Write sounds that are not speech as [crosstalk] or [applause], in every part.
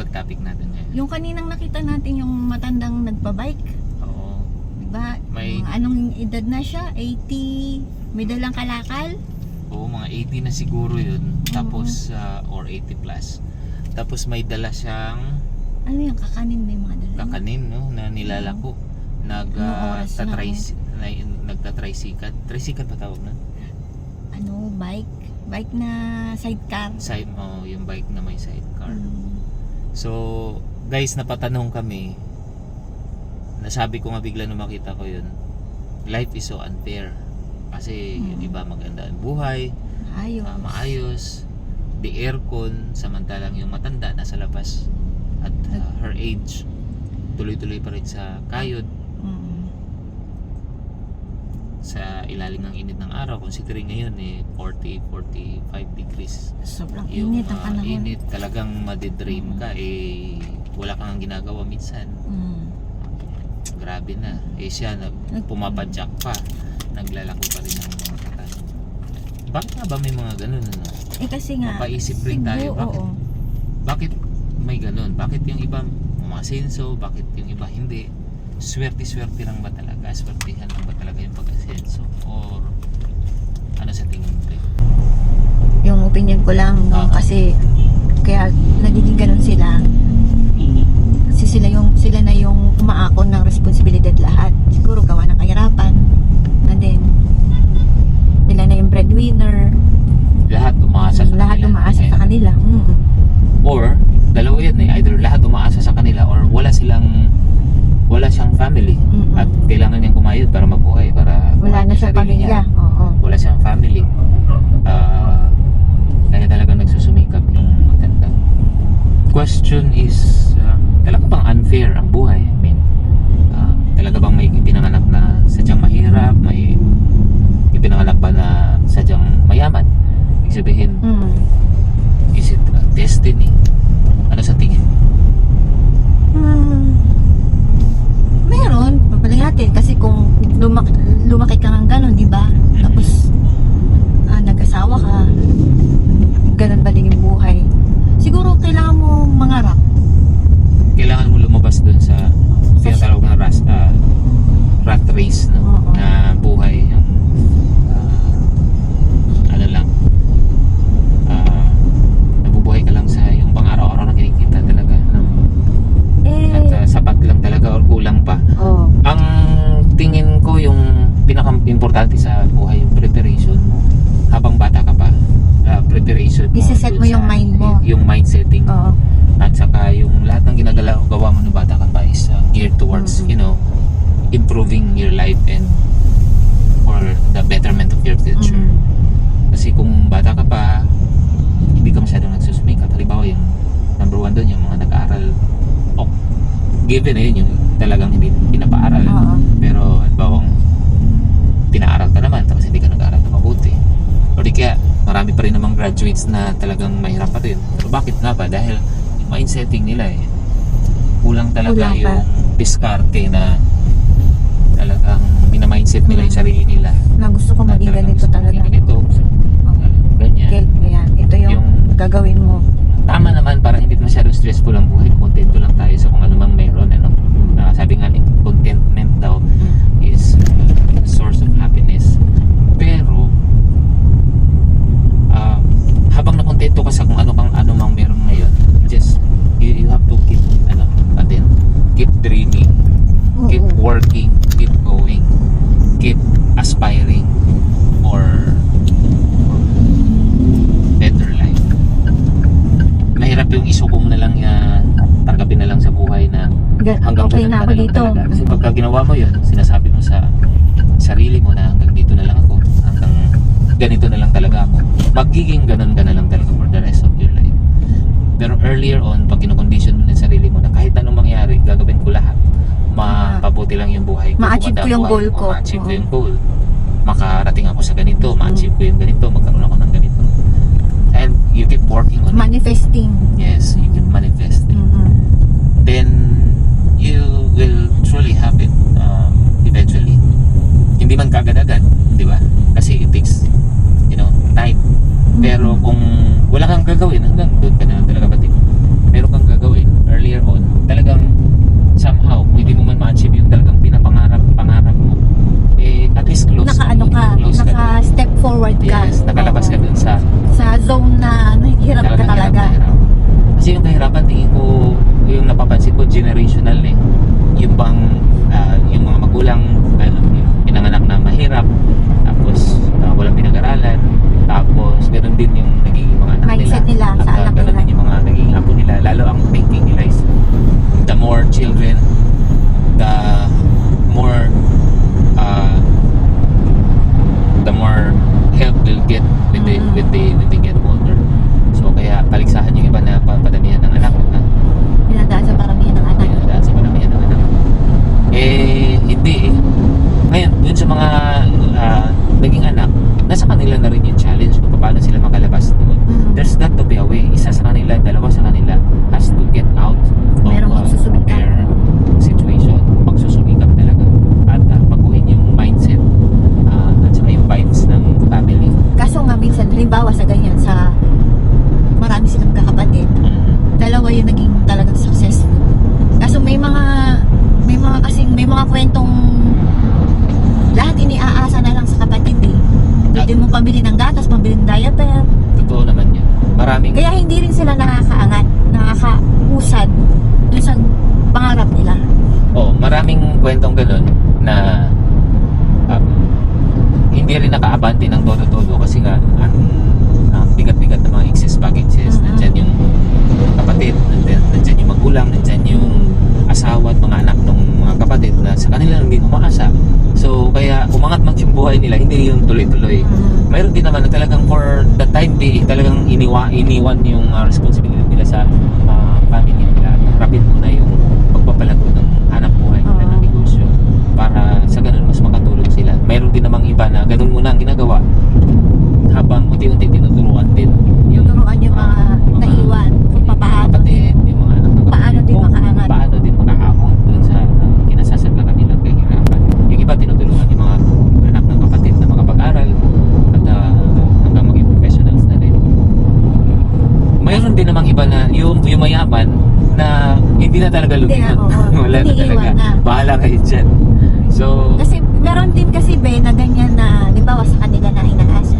ba topic natin ngayon? Yung kaninang nakita natin yung matandang nagpa-bike. Oo. Diba? May- Mga anong edad na siya? 80? May dalang kalakal? Oo, mga 80 na siguro yun. Tapos, ah, or 80 plus. Tapos may dala siyang Ano yung kakanin may mga dala? kakanin, no? Na nilalako. Nag, uh, oras na? tatris, na, nagtatricycle. Tricycle pa tawag na? Ano, bike? Bike na sidecar? Side, oh, yung bike na may sidecar. Hmm. So, guys, napatanong kami. Nasabi ko nga bigla nung makita ko yun. Life is so unfair. Kasi yung Mm. iba maganda ang buhay, Ayos. ah, maayos, the aircon, samantalang yung matanda nasa labas at ah, her age tuloy-tuloy pa rin sa kayod Mm. Sa ilalim ng init ng araw considering ngayon eh 40 45 degrees Sobrang yung init ang ah, panahon. init talagang madidrain ka eh wala kang ginagawa minsan Mm. grabe na eh siya pumapadyak pa naglalako pa rin ng mga kakanin bakit nga ba may mga ganun ano? Eh kasi nga, Mapaisip rin tayo, bakit? oo. bakit may ganun bakit yung iba umasenso bakit yung iba hindi swerte-swerte lang ba talaga swertihan lang ba talaga yung pag-asenso or ano sa tingin mo? Yung opinion ko lang, no? Ah. kasi kaya nagiging ganun sila. Kasi sila yung sila na yung umaakon ng responsibilidad lahat. Siguro gawa ng kahirapan. And then sila na yung breadwinner. lahat umaasa sa lahat kanila. umaasa Eh, sa kanila. Mm. or dalawa yan eh either lahat umaasa sa kanila or wala silang wala siyang family Mm-mm. at kumayod para mabuhay para Wala na kumayod siya sa sarili niya. pamilya. Oo. wala siyang family Ah, kaya talaga nagsusumikap yung maganda question is ah, talaga bang unfair ang buhay I mean ah, talaga bang may ipinanganak na sadyang mahirap may ipinanganak ba na sadyang mayaman ibig sabihin Mm. is it ah, destiny ano sa tingin Hmm. Meron, papaling natin kasi kung lumaki, lumaki ka ng gano'n, di ba? Tapos ah, nag-asawa ka, ganun ba din yung buhay? Siguro kailangan mo mangarap. kailangan mo lumabas dun sa Sa- tinatawag na ras, ah, rat race no? Oo. na buhay yung ah, ano lang ah, nabubuhay ka lang sa yung pang araw-araw na kinikita talaga no? Eh, at ah, sapat lang talaga or kulang pa oh, ang tingin ko yung pinaka-importante sa buhay yung preparation mo habang bata ka pa ah, preparation mo Isiset dun mo yung sa- mind mo. yung mind setting oo. at saka yung lahat ng ginagalaw gawa mo ng bata ka pa is uh, geared towards Mhm. you know improving your life and for the betterment of your future Mm. kasi kung bata ka pa hindi ka masyadong nagsusumikap halimbawa yung number one doon yung mga nag-aaral oh, na yun yung talagang hindi pinapaaral Oo. pero halimbawa pinaaral ka naman tapos hindi ka nag-aaral na mabuti o di kaya marami pa rin namang graduates na talagang mahirap pa rin pero bakit nga ba dahil yung mindsetting nila eh kulang talaga Kulang pa. yung diskarte na talagang minamindset nila yung Mm. sarili nila Na gusto ko maging ganito talaga. ganito ganyan Okay, yan. Ito yung, Yung- gagawin mo. tama naman para hindi masyadong stressful ang buhay kontento lang tayo sa kung ano mang meron ano Ah, sabi nga ni contentment daw Mm. is uh, source of happiness. Pero uh, habang nakontento ka sa kung ano kang ano mang meron ngayon, just you, you have to keep ano, atin, keep dreaming, keep Oo. working, keep going, keep aspiring for, for better life. Mahirap yung isuko mo na lang ya tanggapin na lang sa buhay na Ga- hanggang okay na ako lang dito. talaga. Kasi pagka ginawa mo yun, sinasabi mo sa sarili mo na hanggang dito na lang ako. Hanggang ganito na lang talaga ako. Magiging ganun ka na lang talaga for the rest of your life. Pero earlier on, pag kinokondisyon mo ng sarili mo na kahit anong mangyari, gagawin ko lahat. Mapabuti lang yung buhay ko. Ma-achieve ko yung goal ko. Ma-achieve ko yung goal. Makarating ako sa ganito, ma-achieve ko yung ganito, magkaroon ako ng ganito. And you keep working on it. Manifesting. Yes, you keep manifesting Mm-mm. then you will truly have it uh, eventually. Hindi man kagad-agad, di ba? Kasi it takes, you know, time. Pero kung wala kang gagawin, hanggang doon ka na lang talaga pati. Meron kang gagawin, talagang somehow, kung hindi mo man ma-achieve yung talagang pinapangarap, pangarap mo, eh, at least close Naka-ano ka, close ka dun. naka-step forward ka. Yes, nakalabas ka Oo. dun sa Sa zone na nahihirap ka talagang talaga. hirap na hirap. Kasi yung kahirapan, tingin ko, yung napapansin ko, generational eh. Yung bang, ah, yung mga magulang, ano, yung pinanganak na mahirap, tapos ah, walang pinag-aralan, tapos ganoon din yung naging mga anak Mindset nila sa anak ganun nila. yung mga naging apo nila. Lalo ang thinking nila is, the more children, the more, uh, the more help they'll get when they, Mm. when they, when they get older. So kaya paligsahan yung iba na pa- padamihan ng anak, diba? Pinadaan sa paramihan ng anak. Pinadaan sa padamihan ng anak. Eh, hindi eh. Ngayon, dun sa mga ah, naging anak, nasa kanila na rin yung challenge kung paano sila makalabas doon. Mm. There's not to be a way. Isa sa kanila, dalawa sa kanila has to get out of Merong uh, magsusumikap. their situation. Magsusumikap talaga. At uh, baguhin yung mindset ah, at saka yung vibes ng family. Kaso nga minsan, halimbawa sa ganyan, sa marami silang kakapatid, Mm. dalawa yung naging talagang successful. Kaso may mga, may mga kasing, may mga kwentong lahat iniaasa na lang sa kapatid eh. Pwede mo pambili ng gatas, pambili ng diaper. Totoo naman yun. Maraming Kaya hindi rin sila nakakaangat, nakakausad dun sa pangarap nila. Oh, maraming kwentong ganun na um, hindi rin nakaabante ng todo-todo kasi nga ang ang bigat-bigat ng mga excess baggages. Mhm. Nandyan yung kapatid, nandyan, nandyan yung magulang, nandyan yung asawa at mga anak ng mga kapatid na sa kanila lang din umaasa. So, kaya umangat man yung buhay nila, hindi yung tuloy-tuloy. Mayroon din naman na talagang for the time being, talagang iniwa, iniwan yung uh, responsibility nila sa uh, family nila. Harapin muna yung pagpapalago ng hanap buhay nila Oo. ng negosyo para sa ganun mas makatulong sila. Mayroon din namang iba na ganun muna ang ginagawa habang unti-unti tinuturuan din yung Turuan yung mga mga- naiwan kung yung paano kapatid, yung mga anak ng Paano kapatid din kung makaangat. Paano din makaahon dun sa uh, kinasasadlakan nilang kahirapan. Yung iba tinutulungan yung mga anak ng kapatid na makapag-aral at uh, hanggang maging professionals na rin. Mayroon din namang iba na yung, yung mayaman na hindi na talaga Hindi na, oo. [laughs] Wala na talaga. na. Bahala kayo dyan. So, Kasi meron din kasi be na ganyan na, di ba, sa kanila na inaasa.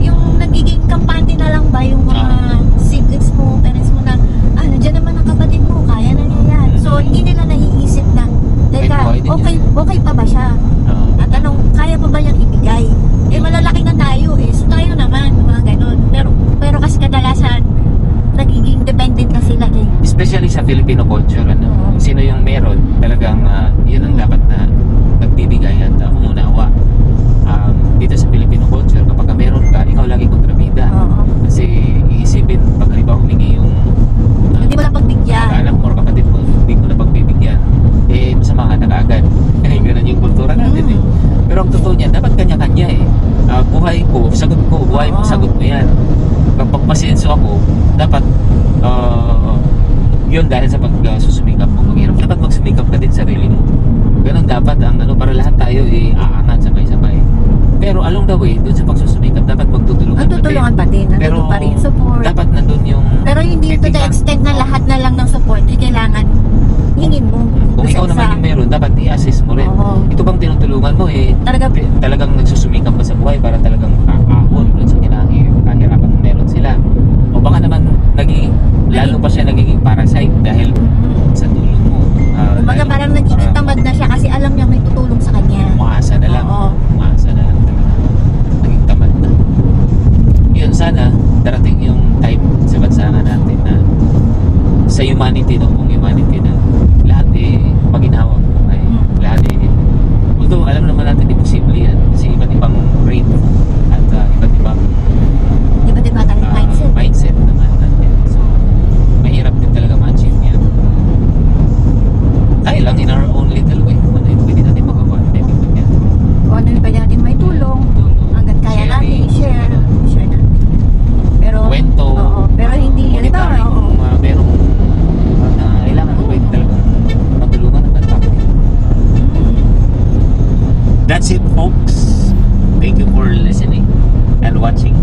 Yung nagiging kampante na lang ba yung mga Ah. siblings mo, parents mo na, ah, nandiyan naman ang kapatid mo, kaya na niya yan. So, hindi nila naiisip na, teka, din okay, okay pa ba siya? uh, At anong, kaya pa ba niyang ibigay? Eh, malalaki na tayo eh. So, tayo naman, mga ganun. Pero, pero kasi kadalasan, nagiging dependent na sila eh. especially sa Filipino culture ano Oo. sino yung meron talagang ah, yun ang dapat na nagbibigay at uh, umunawa um, dito sa Filipino culture kapag ka meron ka ikaw lagi kontrabida Oo. kasi iisipin pag halimbawa humingi yung ah, Hindi mo lang pagbigyan. anak mo or kapatid mo hindi mo na pagbibigyan eh masama ka na kaagad eh ganun yung kultura natin Mm. eh pero ang totoo niyan dapat kanya-kanya eh Ah, buhay ko sagot ko buhay mo Oo. sagot mo yan kapag masenso ako dapat ah, yun dahil sa pagsusumikap mo maghirap dapat magsumikap ka din sa sarili mo ganun dapat ang ano para lahat tayo eh aangat sabay-sabay pero along the way dun sa pagsusumikap dapat magtutulungan Ang tutulungan pa din. Nandun pero pa rin support. dapat nandun yung Pero hindi to the extent na lahat na lang ng support eh, kailangan hingin mo. kung ikaw naman yung meron dapat i-assist mo rin Oo. ito bang tinutulungan mo eh Talaga, talagang nagsusumikap ka sa buhay para talagang makakahon dun sa kinahir- kahirapan na meron sila o baka naman naging lalo pa siya nagiging parasite dahil sa tulong mo? Ah, kumbaga parang nagiging parang tamad na siya kasi alam niya may tutulong sa kanya. umaasa na lang Oo. umaasa na lang talaga naging tamad na yun sana darating yung time sa bansa nga natin na sa humanity no kung humanity na lahat eh maginhawa buhay Mm. lahat eh although alam naman natin imposible yan kasi iba't ibang rate at uh, iba't ibang Di ba diba tayong uh, mindset? mindset naman natin so mahirap din talaga ma-achieve yan tayo lang in our own little way kung ano yung pwede natin magawa hindi yan Kung ano yung pwede natin may tulong, hanggat kaya natin i-share, i-share natin. Pero, kwento oo, pero hindi, Kung ito, ikaw, oo. kung uh, merong uh, na kailangan mo pwede talagang matulungan at magpapit. That's it folks. Thank you for listening and watching